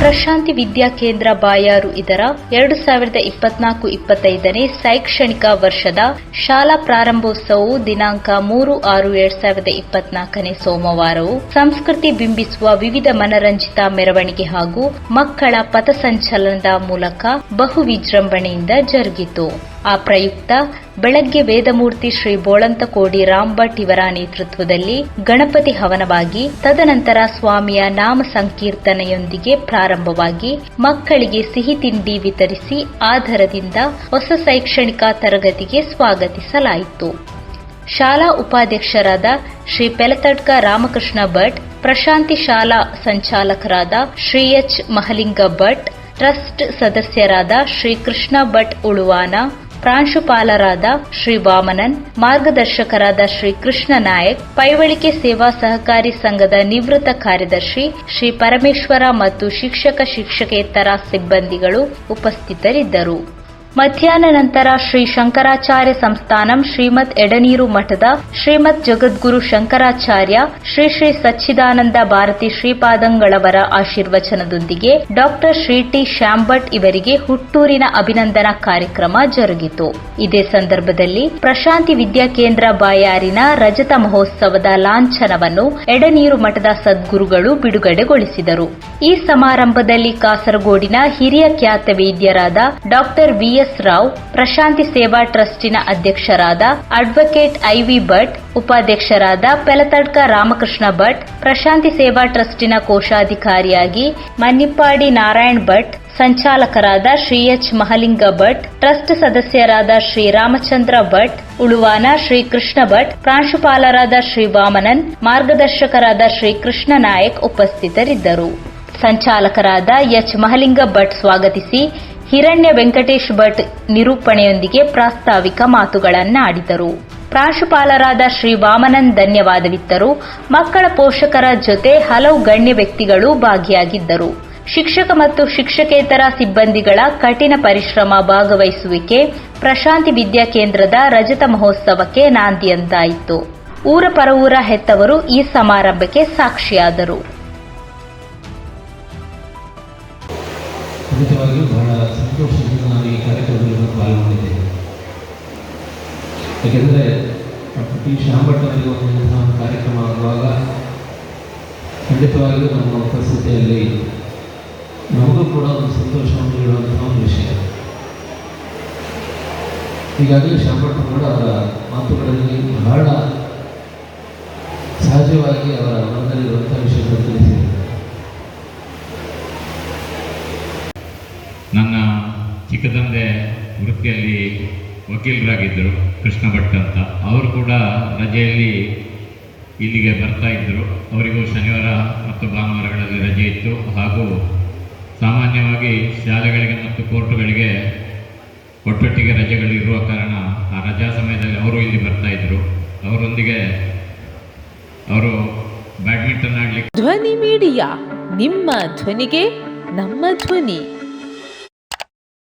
ಪ್ರಶಾಂತಿ ವಿದ್ಯಾ ಕೇಂದ್ರ ಬಾಯಾರು ಇದರ ಎರಡು ಸಾವಿರದ ಇಪ್ಪತ್ನಾಲ್ಕು ಇಪ್ಪತ್ತೈದನೇ ಶೈಕ್ಷಣಿಕ ವರ್ಷದ ಶಾಲಾ ಪ್ರಾರಂಭೋತ್ಸವವು ದಿನಾಂಕ ಮೂರು ಆರು ಎರಡ್ ಸಾವಿರದ ಇಪ್ಪತ್ನಾಲ್ಕನೇ ಸೋಮವಾರವು. ಸಂಸ್ಕೃತಿ ಬಿಂಬಿಸುವ ವಿವಿಧ ಮನರಂಜಿತ ಮೆರವಣಿಗೆ ಹಾಗೂ ಮಕ್ಕಳ ಪಥಸಂಚಲನದ ಮೂಲಕ ಬಹು ವಿಜೃಂಭಣೆಯಿಂದ ಜರುಗಿತು. ಆ ಪ್ರಯುಕ್ತ ಬೆಳಗ್ಗೆ ವೇದಮೂರ್ತಿ ಶ್ರೀ ಬೋಳಂತಕೋಡಿ ರಾಂಭಟ್ ಇವರ ನೇತೃತ್ವದಲ್ಲಿ ಗಣಪತಿ ಹವನವಾಗಿ, ತದನಂತರ ಸ್ವಾಮಿಯ ನಾಮ ಸಂಕೀರ್ತನೆಯೊಂದಿಗೆ ಪ್ರಾರಂಭವಾಗಿ ಮಕ್ಕಳಿಗೆ ಸಿಹಿ ತಿಂಡಿ ವಿತರಿಸಿ ಆಧಾರದಿಂದ ಹೊಸ ಶೈಕ್ಷಣಿಕ ತರಗತಿಗೆ ಸ್ವಾಗತಿಸಲಾಯಿತು. ಶಾಲಾ ಉಪಾಧ್ಯಕ್ಷರಾದ ಶ್ರೀ ಪೆಲತಡ್ಕ ರಾಮಕೃಷ್ಣ ಭಟ್, ಪ್ರಶಾಂತಿ ಶಾಲಾ ಸಂಚಾಲಕರಾದ ಶ್ರೀ ಎಚ್ ಮಹಲಿಂಗ ಭಟ್, ಟ್ರಸ್ಟ್ ಸದಸ್ಯರಾದ ಶ್ರೀ ಕೃಷ್ಣ ಭಟ್ ಉಳುವಾನ ಪ್ರಾಂಶುಪಾಲರಾದ ಶ್ರೀ ವಾಮನನ್, ಮಾರ್ಗದರ್ಶಕರಾದ ಶ್ರೀ ಕೃಷ್ಣ ನಾಯಕ್, ಪೈವಳಿಕೆ ಸೇವಾ ಸಹಕಾರಿ ಸಂಘದ ನಿವೃತ್ತ ಕಾರ್ಯದರ್ಶಿ ಶ್ರೀ ಪರಮೇಶ್ವರ ಮತ್ತು ಶಿಕ್ಷಕ ಶಿಕ್ಷಕೇತರ ಸಿಬ್ಬಂದಿಗಳು ಉಪಸ್ಥಿತರಿದ್ದರು. ಮಧ್ಯಾಹ್ನ ನಂತರ ಶ್ರೀ ಶಂಕರಾಚಾರ್ಯ ಸಂಸ್ಥಾನಂ ಶ್ರೀಮದ್ ಎಡನೀರು ಮಠದ ಶ್ರೀಮದ್ ಜಗದ್ಗುರು ಶಂಕರಾಚಾರ್ಯ ಶ್ರೀ ಶ್ರೀ ಸಚ್ಚಿದಾನಂದ ಭಾರತಿ ಶ್ರೀಪಾದಂಗಳವರ ಆಶೀರ್ವಚನದೊಂದಿಗೆ ಡಾಕ್ಟರ್ ಶ್ರೀ ಟಿ. ಶ್ಯಾಂಭಟ್ ಇವರಿಗೆ ಹುಟ್ಟೂರಿನ ಅಭಿನಂದನಾ ಕಾರ್ಯಕ್ರಮ ಜರುಗಿತು. ಇದೇ ಸಂದರ್ಭದಲ್ಲಿ ಪ್ರಶಾಂತಿ ವಿದ್ಯಾಕೇಂದ್ರ ಬಾಯಾರಿನ ರಜತ ಮಹೋತ್ಸವದ ಲಾಂಛನವನ್ನು ಎಡನೀರು ಮಠದ ಸದ್ಗುರುಗಳು ಬಿಡುಗಡೆಗೊಳಿಸಿದರು. ಈ ಸಮಾರಂಭದಲ್ಲಿ ಕಾಸರಗೋಡಿನ ಹಿರಿಯ ಖ್ಯಾತ ವೈದ್ಯರಾದ doctor V S Rao, Prashanti Seva ಟ್ರಸ್ಟಿನ ಅಧ್ಯಕ್ಷರಾದ ಅಡ್ವೊಕೇಟ್ ಐವಿ ಭಟ್, ಉಪಾಧ್ಯಕ್ಷರಾದ ಪೆಲತಡ್ಕ ರಾಮಕೃಷ್ಣ ಭಟ್, ಪ್ರಶಾಂತಿ ಸೇವಾ ಟ್ರಸ್ಟಿನ ಕೋಶಾಧಿಕಾರಿಯಾಗಿ ಮನ್ನಿಪ್ಪಾಡಿ ನಾರಾಯಣ್ ಭಟ್, ಸಂಚಾಲಕರಾದ ಶ್ರೀ ಎಚ್ ಮಹಲಿಂಗ ಭಟ್, ಟ್ರಸ್ಟ್ ಸದಸ್ಯರಾದ ಶ್ರೀ ರಾಮಚಂದ್ರ ಭಟ್, ಉಳುವಾನ ಶ್ರೀ ಕೃಷ್ಣ ಭಟ್, ಪ್ರಾಂಶುಪಾಲರಾದ ಶ್ರೀ ವಾಮನನ್, ಮಾರ್ಗದರ್ಶಕರಾದ ಶ್ರೀ ಕೃಷ್ಣ ನಾಯಕ್ ಉಪಸ್ಥಿತರಿದ್ದರು. ಸಂಚಾಲಕರಾದ ಎಚ್ ಮಹಲಿಂಗ ಭಟ್ ಸ್ವಾಗತಿಸಿ ಹಿರಣ್ಯ ವೆಂಕಟೇಶ್ ಭಟ್ ನಿರೂಪಣೆಯೊಂದಿಗೆ ಪ್ರಾಸ್ತಾವಿಕ ಮಾತುಗಳನ್ನಾಡಿದರು. ಪ್ರಾಂಶುಪಾಲರಾದ ಶ್ರೀ ವಾಮನನ್ ಧನ್ಯವಾದವಿತ್ತರು. ಮಕ್ಕಳ ಪೋಷಕರ ಜೊತೆ ಹಲವು ಗಣ್ಯ ವ್ಯಕ್ತಿಗಳು ಭಾಗಿಯಾಗಿದ್ದರು. ಶಿಕ್ಷಕ ಮತ್ತು ಶಿಕ್ಷಕೇತರ ಸಿಬ್ಬಂದಿಗಳ ಕಠಿಣ ಪರಿಶ್ರಮ ಭಾಗವಹಿಸುವಿಕೆ, ಪ್ರಶಾಂತಿ ವಿದ್ಯಾ ಕೇಂದ್ರದ ರಜತ ಮಹೋತ್ಸವಕ್ಕೆ ನಾಂದಿಯಂತಾಯಿತು ಊರ ಪರವೂರ ಹೆತ್ತವರು ಈ ಸಮಾರಂಭಕ್ಕೆ ಸಾಕ್ಷಿಯಾದರು. ಸಂತೋಷದಿಂದ ನಾನು ಈ ಕಾರ್ಯಕ್ರಮದಲ್ಲಿ ಪಾಲ್ಗೊಂಡಿದ್ದೇನೆ. ಏಕೆಂದರೆ ಡಾಕ್ಟರ್ ಟಿ ಶ್ಯಾಮಭಟ್ ಅವರಿಗೆ ಒಂದು ಒಂದು ಕಾರ್ಯಕ್ರಮ ಆಗುವಾಗ ಖಂಡಿತವಾಗಿಯೂ ನಮ್ಮ ಉಪಸ್ಥಿತಿಯಲ್ಲಿ ನಮಗೂ ಕೂಡ ಒಂದು ಸಂತೋಷವನ್ನು ನೀಡುವಂತಹ ಒಂದು ವಿಷಯ. ಈಗಾಗಲೇ ಶ್ಯಾಮಭಟ್ ಕೂಡ ಅವರ ಮಾತುಗಳಲ್ಲಿ ಬಹಳ ಸಹಜವಾಗಿ ಅವರ ಮನದಲ್ಲಿರುವಂಥ ವಿಷಯಗಳನ್ನು ನನ್ನ ಚಿಕ್ಕ ತಂದೆ ವೃತ್ತಿಯಲ್ಲಿ ವಕೀಲರಾಗಿದ್ದರು ಕೃಷ್ಣ ಭಟ್ ಅಂತ. ಅವರು ಕೂಡ ರಜೆಯಲ್ಲಿ ಇಲ್ಲಿಗೆ ಬರ್ತಾ ಇದ್ದರು. ಅವರಿಗೂ ಶನಿವಾರ ಮತ್ತು ಭಾನುವಾರಗಳಲ್ಲಿ ರಜೆ ಇತ್ತು. ಹಾಗೂ ಸಾಮಾನ್ಯವಾಗಿ ಶಾಲೆಗಳಿಗೆ ಮತ್ತು ಕೋರ್ಟುಗಳಿಗೆ ಒಟ್ಟೊಟ್ಟಿಗೆ ರಜೆಗಳು ಇರುವ ಕಾರಣ ಆ ರಜಾ ಸಮಯದಲ್ಲಿ ಅವರು ಇಲ್ಲಿ ಬರ್ತಾ ಇದ್ದರು. ಅವರೊಂದಿಗೆ ಅವರು ಬ್ಯಾಡ್ಮಿಂಟನ್ ಆಡಲಿಕ್ಕೆ ಧ್ವನಿ ಮೀಡಿಯಾ, ನಿಮ್ಮ ಧ್ವನಿಗೆ ನಮ್ಮ ಧ್ವನಿ.